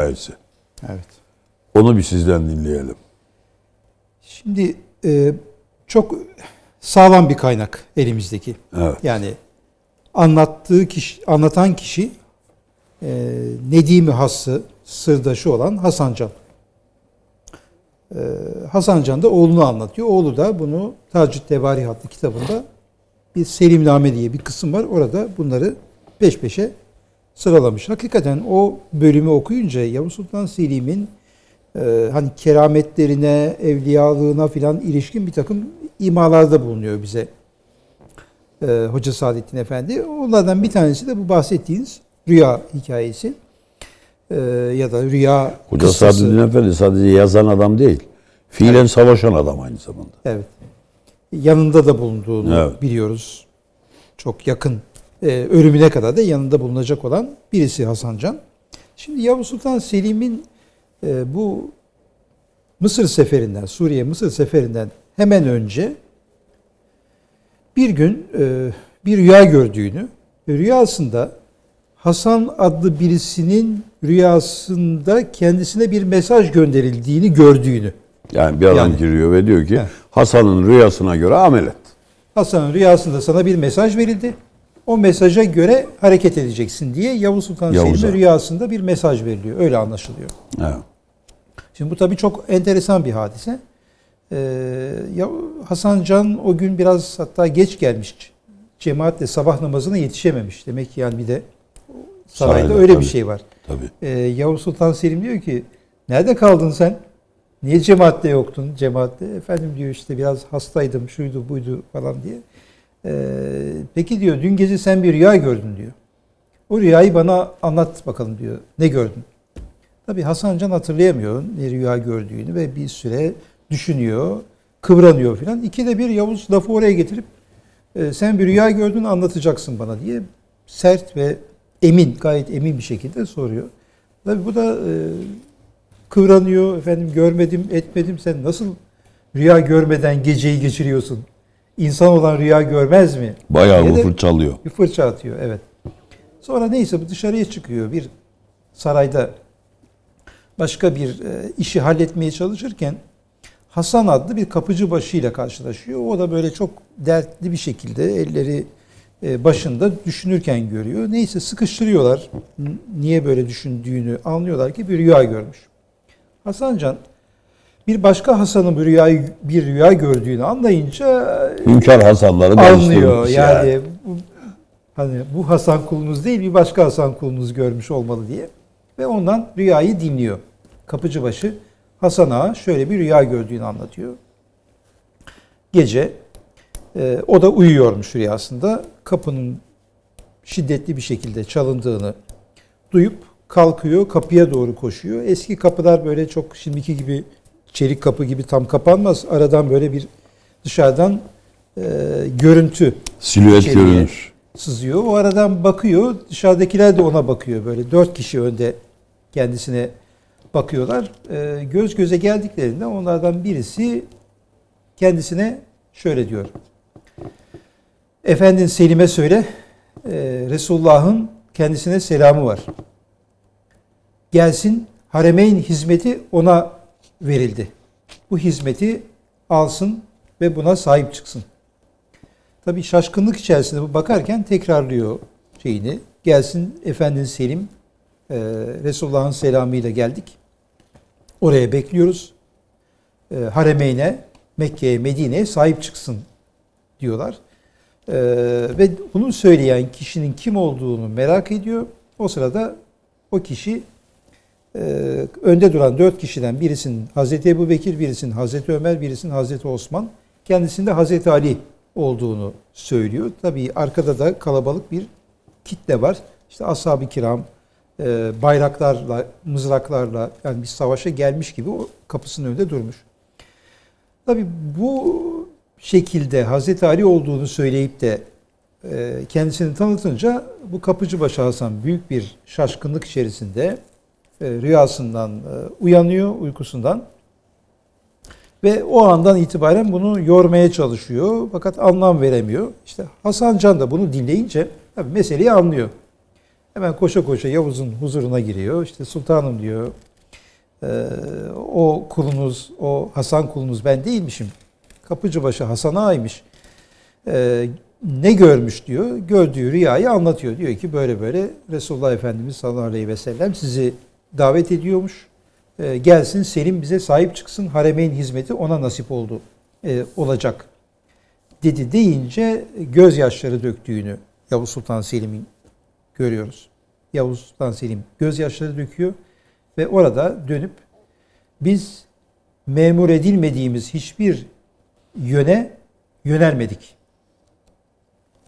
hikayesi. Evet. Onu bir sizden dinleyelim. Şimdi e, çok sağlam bir kaynak elimizdeki. Evet. Yani anlattığı kişi, anlatan kişi e, Nedimi Hassı sırdaşı olan Hasan Can. E, Hasan Can da oğlunu anlatıyor. Oğlu da bunu Tacit Tevari adlı kitabında bir Selimname diye bir kısım var. Orada bunları peş peşe sıralamış. Hakikaten o bölümü okuyunca Yavuz Sultan Selim'in e, hani kerametlerine, evliyalığına filan ilişkin bir takım imalarda bulunuyor bize e, Hoca Saadettin Efendi. Onlardan bir tanesi de bu bahsettiğiniz rüya hikayesi E, ya da rüya Hoca kıssası. Saadettin Efendi sadece yazan adam değil. Fiilen savaşan adam aynı zamanda. Evet. Yanında da bulunduğunu Evet. biliyoruz. Çok yakın e, ölümüne kadar da yanında bulunacak olan birisi Hasan Can. Şimdi Yavuz Sultan Selim'in e, bu Mısır seferinden, Suriye Mısır seferinden hemen önce bir gün e, bir rüya gördüğünü ve rüyasında Hasan adlı birisinin rüyasında kendisine bir mesaj gönderildiğini gördüğünü Yani bir adam Yani. giriyor ve diyor ki. Hasan'ın rüyasına göre amel et. Hasan'ın rüyasında sana bir mesaj verildi. O mesaja göre hareket edeceksin diye Yavuz Sultan. Selim'e rüyasında bir mesaj veriliyor. Öyle anlaşılıyor. Evet. Şimdi bu tabii çok enteresan bir hadise. Ee, ya Hasan Can o gün biraz hatta geç gelmiş. Cemaatle sabah namazına yetişememiş. Demek ki yani bir de sarayda, Sarayda, öyle tabii. bir şey var. Tabii. Ee, Yavuz Sultan Selim diyor ki nerede kaldın sen? Niye cemaatte yoktun? Cemaatte efendim diyor işte biraz hastaydım şuydu buydu falan diye. Ee, peki diyor dün gece sen bir rüya gördün diyor. O rüyayı bana anlat bakalım diyor. Ne gördün? Tabii Hasan Can hatırlayamıyor ne rüya gördüğünü ve bir süre düşünüyor, kıvranıyor filan. İkide bir Yavuz lafı oraya getirip e, sen bir rüya gördün anlatacaksın bana diye sert ve emin, gayet emin bir şekilde soruyor. Tabii bu da e, kıvranıyor. Efendim görmedim, etmedim. Sen nasıl rüya görmeden geceyi geçiriyorsun? İnsan olan rüya görmez mi? Bayağı diye bu fırçalıyor. Bir fırça atıyor, evet. Sonra neyse bu dışarıya çıkıyor. Bir sarayda başka bir e, işi halletmeye çalışırken Hasan adlı bir kapıcı başıyla karşılaşıyor. O da böyle çok dertli bir şekilde elleri e, başında düşünürken görüyor. Neyse sıkıştırıyorlar. Niye böyle düşündüğünü anlıyorlar ki bir rüya görmüş. Hasan Can bir başka Hasan'ın bir rüyayı bir rüya gördüğünü anlayınca Hünkar Hasanları anlıyor. karıştırmış Yani bu, hani bu Hasan kulunuz değil bir başka Hasan kulunuz görmüş olmalı diye ve ondan rüyayı dinliyor. Kapıcıbaşı Hasan Ağa şöyle bir rüya gördüğünü anlatıyor. Gece e, o da uyuyormuş rüyasında. Kapının şiddetli bir şekilde çalındığını duyup kalkıyor, kapıya doğru koşuyor. Eski kapılar böyle çok şimdiki gibi çelik kapı gibi tam kapanmaz. Aradan böyle bir dışarıdan e, görüntü Silüet görünür. sızıyor. O aradan bakıyor. Dışarıdakiler de ona bakıyor. Böyle dört kişi önde kendisine bakıyorlar. Ee, göz göze geldiklerinde onlardan birisi kendisine şöyle diyor. Efendin Selim'e söyle e, Resulullah'ın kendisine selamı var. Gelsin Haremeyn hizmeti ona verildi. Bu hizmeti alsın ve buna sahip çıksın. Tabii şaşkınlık içerisinde bu bakarken tekrarlıyor şeyini. Gelsin Efendin Selim, e, Resulullah'ın selamıyla geldik. Oraya bekliyoruz. E, Haremeyn'e, Mekke'ye, Medine'ye sahip çıksın diyorlar. E, ve bunu söyleyen kişinin kim olduğunu merak ediyor. O sırada o kişi önde duran dört kişiden birisinin Hazreti Ebu Bekir, birisinin Hazreti Ömer, birisinin Hazreti Osman, kendisinde Hazreti Ali olduğunu söylüyor. Tabii arkada da kalabalık bir kitle var. İşte ashab-ı kiram e, bayraklarla, mızraklarla yani bir savaşa gelmiş gibi o kapısının önünde durmuş. Tabii bu şekilde Hazreti Ali olduğunu söyleyip de e, kendisini tanıtınca bu kapıcıbaşı Hasan büyük bir şaşkınlık içerisinde rüyasından e, uyanıyor uykusundan ve o andan itibaren bunu yormaya çalışıyor fakat anlam veremiyor. İşte Hasan Can da bunu dinleyince tabii meseleyi anlıyor. Hemen koşa koşa Yavuz'un huzuruna giriyor. İşte sultanım diyor. "Ee, o kulunuz, o Hasan kulunuz ben değilmişim. Kapıcıbaşı Hasan Ağa'ymış. Ee, ne görmüş diyor. Gördüğü rüyayı anlatıyor. Diyor ki böyle böyle Resulullah Efendimiz sallallahu aleyhi ve sellem sizi davet ediyormuş. Ee, gelsin Selim bize sahip çıksın. Haremeyn hizmeti ona nasip oldu e, olacak dedi deyince gözyaşları döktüğünü Yavuz Sultan Selim'in görüyoruz. Yavuz Sultan Selim gözyaşları döküyor ve orada dönüp biz memur edilmediğimiz hiçbir yöne yönelmedik.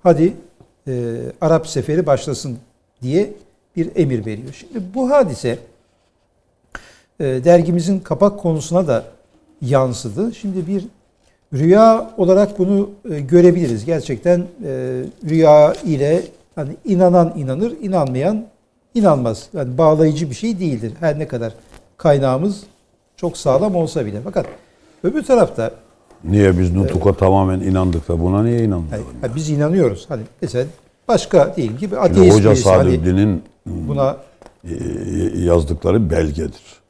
Hadi e, Arap seferi başlasın diye bir emir veriyor. Şimdi bu hadise e, dergimizin kapak konusuna da yansıdı. Şimdi bir rüya olarak bunu e, görebiliriz. Gerçekten e, rüya ile hani inanan inanır, inanmayan inanmaz. Yani bağlayıcı bir şey değildir. Her ne kadar kaynağımız çok sağlam olsa bile. Fakat öbür tarafta Niye biz Nutuk'a tamamen inandık da buna niye inanmadık? yani, ha, biz inanıyoruz. Hani mesela başka diyelim ki bir Şimdi ateist Hoca birisi hani buna e, yazdıkları belgedir.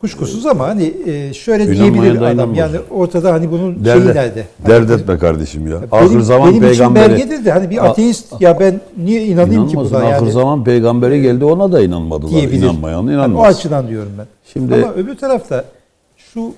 Kuşkusuz ama hani e, şöyle İnanmayan diyebilir da adam. inanmaz. Yani ortada hani bunun Dert, şeyi nerede? dert Hani- etme kardeşim ya. Benim, Ahir zaman benim için peygamberi. belgedir de hani bir A- ateist ya ben niye inanayım ki buna Ahir yani zaman peygamberi geldi ona da inanmadılar. diyebilir. İnanmayan Yani o inanmaz. açıdan diyorum ben. Şimdi- Ama öbür tarafta şu